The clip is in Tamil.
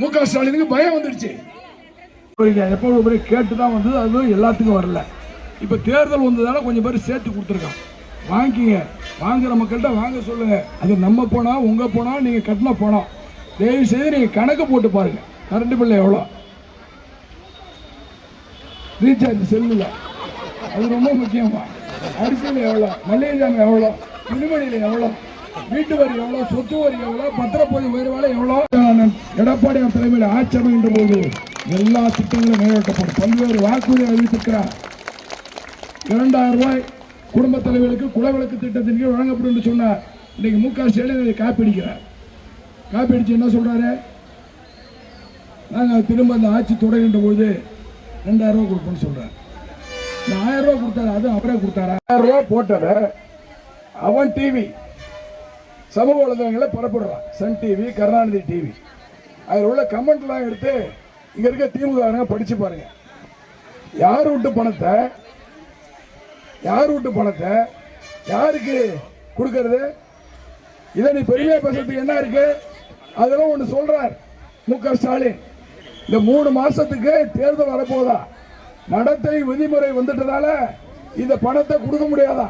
மு க ஸ்டாலினுக்கு பயம் வந்துடுச்சு. எப்போ ஒரு கேட்டு தான் வந்தது அதுவும் எல்லாத்துக்கும் வரல. இப்போ தேர்தல் வந்ததால கொஞ்சம் பேர் சேர்த்து கொடுத்துருக்கான் வாங்கிக்கிங்க வாங்குற மக்கள்கிட்ட வாங்க சொல்லுங்க. அது நம்ம போனால் உங்கள் போனால் நீங்கள் கட்டின போனோம் தயவு செய்து நீங்கள் கணக்கு போட்டு பாருங்கள் கரண்ட் பில்லு எவ்வளோ? ரீசார்ஜ் செல்லில். அது ரொம்ப முக்கியமா. அரிசியில் எவ்வளோ? மல்லிகை எவ்வளோ? துணிமணியில் எவ்வளோ? வீட்டு வரி எவ்வளோ? சொத்து வரி எவ்வளோ? பத்திரப்பதிவு உயர்வாலை எவ்வளோ? எடப்பாடி தலைமையில் ஆட்சி அமைகின்ற போது எல்லா திட்டங்களும் நிறைவேற்றப்படும். பல்வேறு வாக்குறுதி அறிவித்திருக்கிறார். இரண்டாயிரம் ரூபாய் குடும்ப தலைவர்களுக்கு குலவிளக்கு திட்டத்தின் கீழ் வழங்கப்படும் என்று சொன்னார். இன்னைக்கு மு க ஸ்டாலின் அதை காப்பீடிக்கிறார். காப்பீடிச்சு என்ன சொல்றாரு? நாங்கள் திரும்ப அந்த ஆட்சி தொடர்கின்ற போது ரெண்டாயிரம் ரூபாய் கொடுப்போம்னு சொல்றாரு. இந்த ஆயிரம் ரூபாய் கொடுத்தாரு? அது அவரே கொடுத்தாரு? ஆயிரம் ரூபாய் போட்டத அவன் டிவி சமூக வலைதளங்களில் பரப்பிடுறான். சன் டிவி கருணாநிதி டிவி அதில் உள்ள கமெண்ட்லாம் எடுத்து இங்கே இருக்க திமுக படித்து பாருங்க. யார் விட்டு பணத்தை யார் விட்டு பணத்தை யாருக்கு கொடுக்கறது? இதை நீ பெரிய பேசுறதுக்கு என்ன இருக்கு? அதெல்லாம் ஒன்று சொல்றார் மு க ஸ்டாலின். இந்த மூணு மாசத்துக்கு தேர்தல் வரப்போதா நடத்தை விதிமுறை வந்துட்டதால இந்த பணத்தை கொடுக்க முடியாதா?